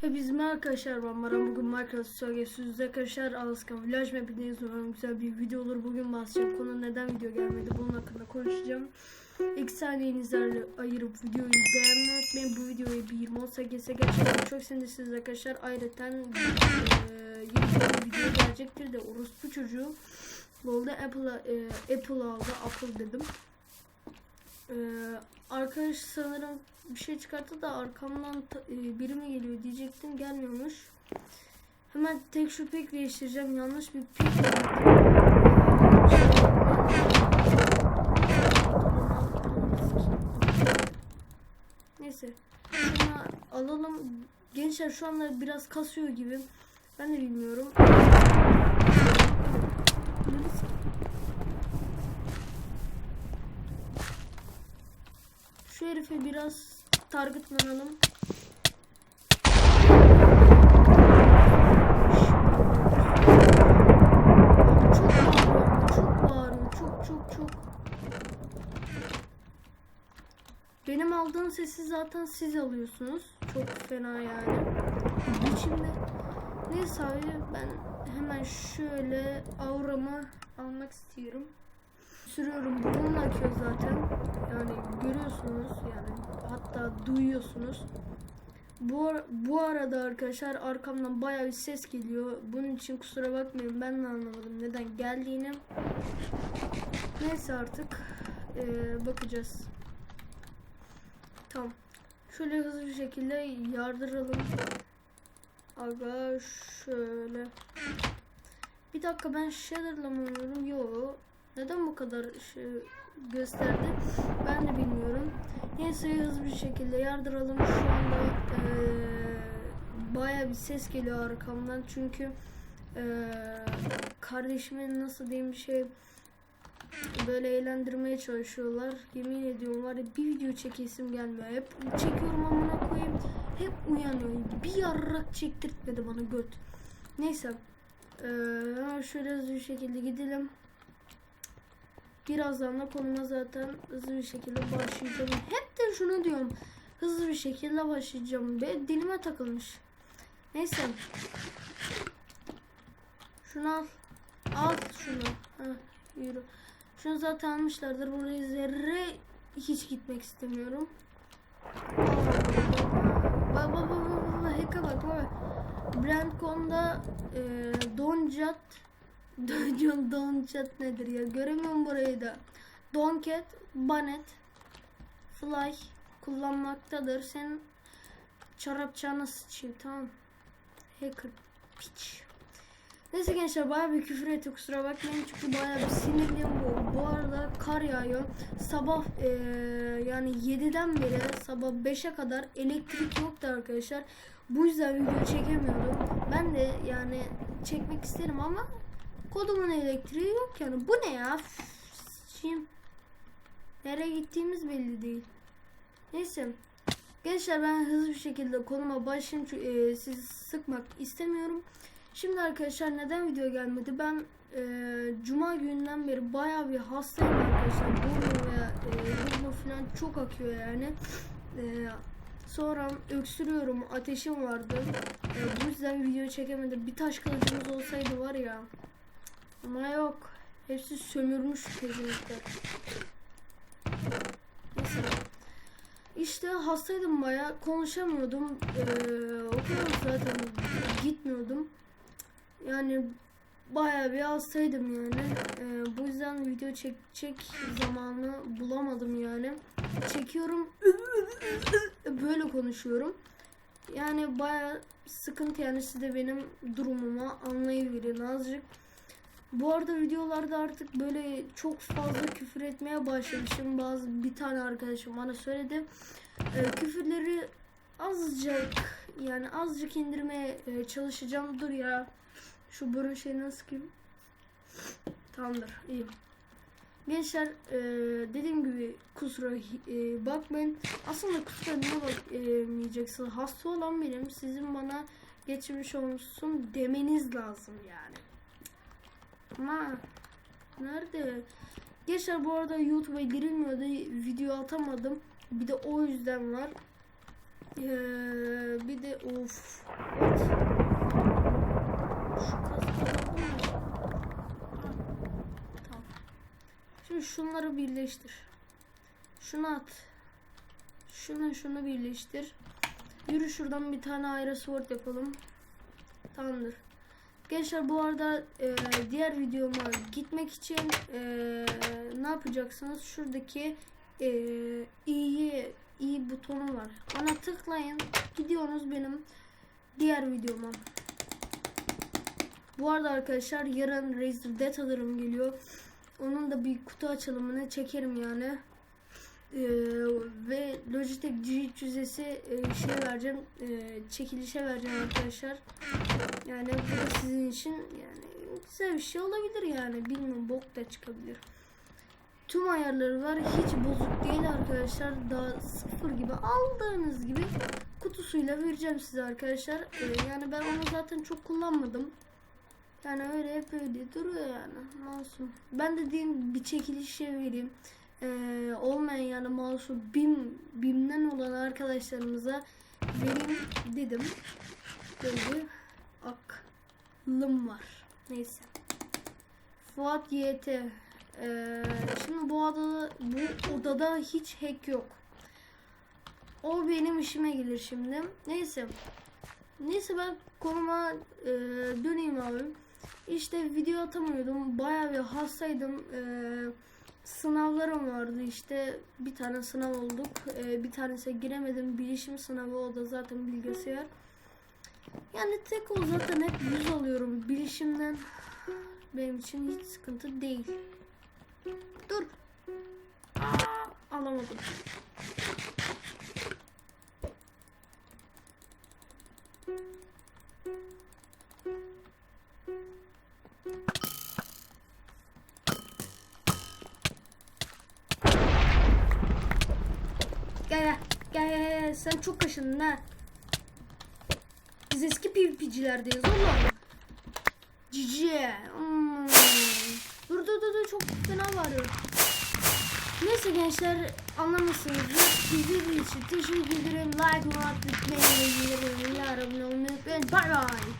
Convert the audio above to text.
Hepinize merhaba arkadaşlar ben Baran bugün Minecraft Söyleyesiz arkadaşlar Alaskan Village Map'indeyiz umarım güzel bir video olur. Bugün bahsedeceğim konu neden video gelmedi? Bunun hakkında konuşacağım. İlk saniyenizi ayırıp videoyu beğenmeyi unutmayın. Bu videoyu bir 20 olsa gelse gerçekten çok sevinirsiniz arkadaşlar. Ayrıca e, yeni bir video gelecektir de orospu çocuğu. Oldu? Apple'a e, Apple aldı. Apple dedim ee, arkadaş sanırım bir şey çıkarttı da arkamdan e, biri mi geliyor diyecektim gelmiyormuş. Hemen tek şu pek değiştireceğim. Yanlış bir pek Neyse. Şunu alalım. Gençler şu anda biraz kasıyor gibi. Ben de bilmiyorum. Herife biraz targetlanalım. Benim aldığım sesi zaten siz alıyorsunuz. Çok fena yani. İçimde neyse abi ben hemen şöyle auramı almak istiyorum sürüyorum. Burnum akıyor zaten. Görüyorsunuz yani hatta duyuyorsunuz. Bu, bu arada arkadaşlar arkamdan bayağı bir ses geliyor. Bunun için kusura bakmayın ben de anlamadım neden geldiğini. Neyse artık eee, bakacağız. Tamam. Şöyle hızlı bir şekilde yardıralım. Aga şöyle. Bir dakika ben shader'la mı oynuyorum? Yo. Neden bu kadar şey gösterdi? Ben de bilmiyorum. Neyse hızlı bir şekilde yardıralım. Şu anda eee baya bir ses geliyor arkamdan. Çünkü eee kardeşimin nasıl diyeyim şey böyle eğlendirmeye çalışıyorlar. Yemin ediyorum var ya bir video çekesim gelmiyor. Hep çekiyorum amına koyayım. Hep uyanıyor. Bir yarrak çektirtmedi bana göt. Neyse. Eee şöyle hızlı bir şekilde gidelim. Birazdan da konuma zaten hızlı bir şekilde başlayacağım. Hep de şunu diyorum. Hızlı bir şekilde başlayacağım. Ve dilime takılmış. Neyse. Şunu al. Al şunu. Heh, yürü. Şunu zaten almışlardır. Buraya zerre hiç gitmek istemiyorum. Bak bak bak bak bak. Heka bak bak. Brandcon'da e, Doncat Don Doncat nedir ya? Göremiyorum burayı da. Donket, Banet, Fly kullanmaktadır. Sen çorapçağına sıçayım tamam? Hacker piç. Neyse gençler bayağı bir küfür etti kusura bakmayın çünkü bayağı bir sinirliyim bu. Bu arada kar yağıyor. Sabah eee, yani 7'den beri sabah 5'e kadar elektrik yoktu arkadaşlar. Bu yüzden video çekemiyordum. Ben de yani çekmek isterim ama kodumun elektriği yok yani. Bu ne ya? Şimdi nereye gittiğimiz belli değil. Neyse. Gençler ben hızlı bir şekilde konuma başlayayım çünkü e, sizi sıkmak istemiyorum. Şimdi arkadaşlar neden video gelmedi? Ben e, cuma gününden beri bayağı bir hastayım arkadaşlar. Burnum ve e, burnum falan çok akıyor yani. E, sonra öksürüyorum. Ateşim vardı. E, bu yüzden video çekemedim. Bir taş kılıcımız olsaydı var ya. Ama yok. Hepsi sömürmüş kesinlikle. Neyse. İşte hastaydım baya konuşamıyordum. Ee, okula zaten gitmiyordum. Yani baya bir hastaydım yani. Ee, bu yüzden video çekecek zamanı bulamadım yani. Çekiyorum böyle konuşuyorum. Yani baya sıkıntı yani siz de benim durumumu anlayıverin azıcık. Bu arada videolarda artık böyle çok fazla küfür etmeye başlamışım. Bazı bir tane arkadaşım bana söyledi. Ee, küfürleri azıcık yani azıcık indirmeye e, çalışacağım. Dur ya. Şu burun şeyini gibi? Tamamdır. iyi. Gençler e, dediğim gibi kusura e, bakmayın. Aslında kusura niye bakmayacaksınız? Hasta olan benim. Sizin bana geçmiş olmuşsun demeniz lazım yani. Ama nerede? Gençler bu arada YouTube'a girilmiyordu. Video atamadım. Bir de o yüzden var. Ee, bir de of. Tamam. Şimdi şunları birleştir. Şunu at. Şunu şunu birleştir. Yürü şuradan bir tane ayrı sword yapalım. Tamamdır. Gençler bu arada e, diğer videoma gitmek için e, ne yapacaksınız? Şuradaki e, i'yi i butonu var. Ona tıklayın. Gidiyorsunuz benim diğer videoma. Bu arada arkadaşlar yarın Razer Death alırım geliyor. Onun da bir kutu açılımını çekerim yani. Ee, ve Logitech G300S'i e, şey vereceğim, e, çekilişe vereceğim arkadaşlar. Yani bu da sizin için yani güzel bir şey olabilir yani. Bilmiyorum bok da çıkabilir. Tüm ayarları var. Hiç bozuk değil arkadaşlar. Daha sıfır gibi aldığınız gibi kutusuyla vereceğim size arkadaşlar. Ee, yani ben onu zaten çok kullanmadım. Yani öyle hep öyle duruyor yani. Masum. Ben de diyeyim bir çekiliş şey vereyim. Ee, olmayan yani mouse'u BİM, BİM'den olan arkadaşlarımıza vereyim dedim. Böyle aklım var. Neyse. Fuat YT. Ee, şimdi bu odada, bu odada hiç hack yok. O benim işime gelir şimdi. Neyse. Neyse ben konuma e, döneyim abi. İşte video atamıyordum. Bayağı bir hastaydım. E, sınavlarım vardı işte. Bir tane sınav olduk. E, bir tanesi giremedim. Bilişim sınavı o da zaten bilgisayar. Yani tek o zaten hep yüz alıyorum. Bilişimden benim için hiç sıkıntı değil. Dur. Aa, alamadım. Gel gel. Gel gel. Sen çok kaşındın ha. Biz eski PvP'cilerdeyiz oğlum. Cici. Hmm. Dur dur dur çok fena bağırıyor. Neyse gençler anlamışsınızdır. İzlediğiniz için teşekkür ederim. Like, like, like, like, like, like, like, like,